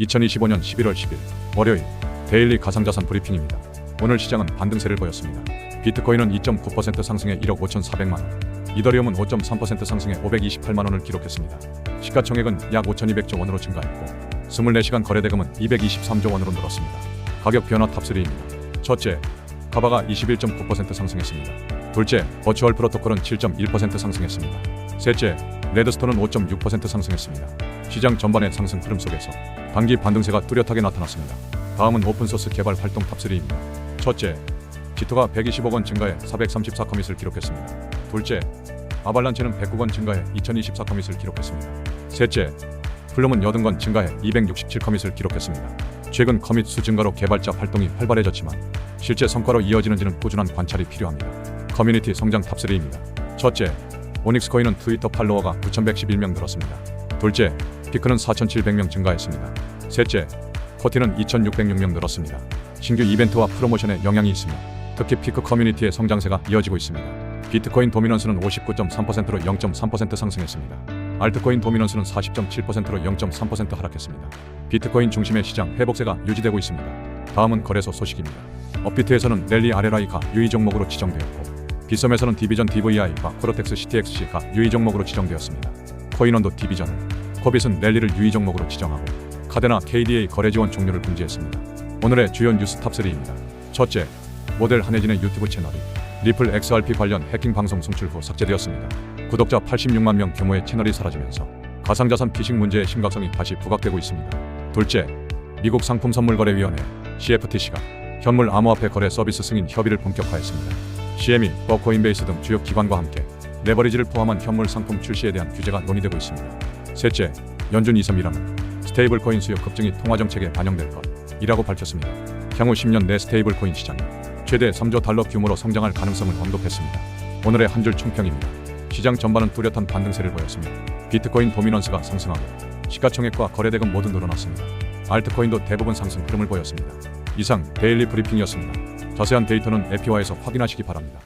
2025년 11월 10일 월요일 데일리 가상자산 브리핑입니다. 오늘 시장은 반등세를 보였습니다. 비트코인은 2.9% 상승해 1억 5,400만 원, 이더리움은 5.3% 상승해 528만 원을 기록했습니다. 시가총액은 약 5,200조 원으로 증가했고 24시간 거래대금은 223조 원으로 늘었습니다. 가격 변화 탑3입니다. 첫째, 카바가 21.9% 상승했습니다. 둘째, 버추얼 프로토콜은 7.1% 상승했습니다. 셋째, 레드스톤은 5.6% 상승했습니다. 시장 전반의 상승 흐름 속에서 단기 반등세가 뚜렷하게 나타났습니다. 다음은 오픈소스 개발 활동 탑3입니다. 첫째, 지토가 120억 원 증가해 434 커밋을 기록했습니다. 둘째, 아발란체는 109건 증가해 2024 커밋을 기록했습니다. 셋째, 플룸은 80건 증가해 267 커밋을 기록했습니다. 최근 커밋 수 증가로 개발자 활동이 활발해졌지만 실제 성과로 이어지는지는 꾸준한 관찰이 필요합니다. 커뮤니티 성장 탑3입니다. 첫째, 오닉스 코인은 트위터 팔로워가 9,111명 늘었습니다. 둘째, 피크는 4,700명 증가했습니다. 셋째, 코티는 2,606명 늘었습니다. 신규 이벤트와 프로모션에 영향이 있으며 특히 피크 커뮤니티의 성장세가 이어지고 있습니다. 비트코인 도미넌스는 59.3%로 0.3% 상승했습니다. 알트코인 도미넌스는 40.7%로 0.3% 하락했습니다. 비트코인 중심의 시장 회복세가 유지되고 있습니다. 다음은 거래소 소식입니다. 업비트에서는 랠리 아레라이가 유의 종목으로 지정되었고 비썸에서는 디비전 DVI와 코르텍스 CTXC가 유의 종목으로 지정되었습니다. 코인원도 디비전을, 코빗은 랠리를 유의 종목으로 지정하고 카데나 KDA 거래 지원 종료를 금지했습니다. 오늘의 주요 뉴스 탑3입니다. 첫째, 모델 한혜진의 유튜브 채널이 리플 XRP 관련 해킹 방송 송출 후 삭제되었습니다. 구독자 86만 명 규모의 채널이 사라지면서 가상자산 피싱 문제의 심각성이 다시 부각되고 있습니다. 둘째, 미국 상품선물거래위원회 CFTC가 현물 암호화폐 거래 서비스 승인 협의를 본격화했습니다. CME, 버코인베이스 등 주요 기관과 함께 레버리지를 포함한 현물 상품 출시에 대한 규제가 논의되고 있습니다. 셋째, 연준 이섬이라는 스테이블 코인 수요 급증이 통화 정책에 반영될 것이라고 밝혔습니다. 향후 10년 내 스테이블 코인 시장이 최대 3조 달러 규모로 성장할 가능성을 언급했습니다. 오늘의 한 줄 총평입니다. 시장 전반은 뚜렷한 반등세를 보였습니다. 비트코인 도미넌스가 상승하고 시가총액과 거래대금 모두 늘어났습니다. 알트코인도 대부분 상승 흐름을 보였습니다. 이상 데일리 브리핑이었습니다. 자세한 데이터는 에피와에서 확인하시기 바랍니다.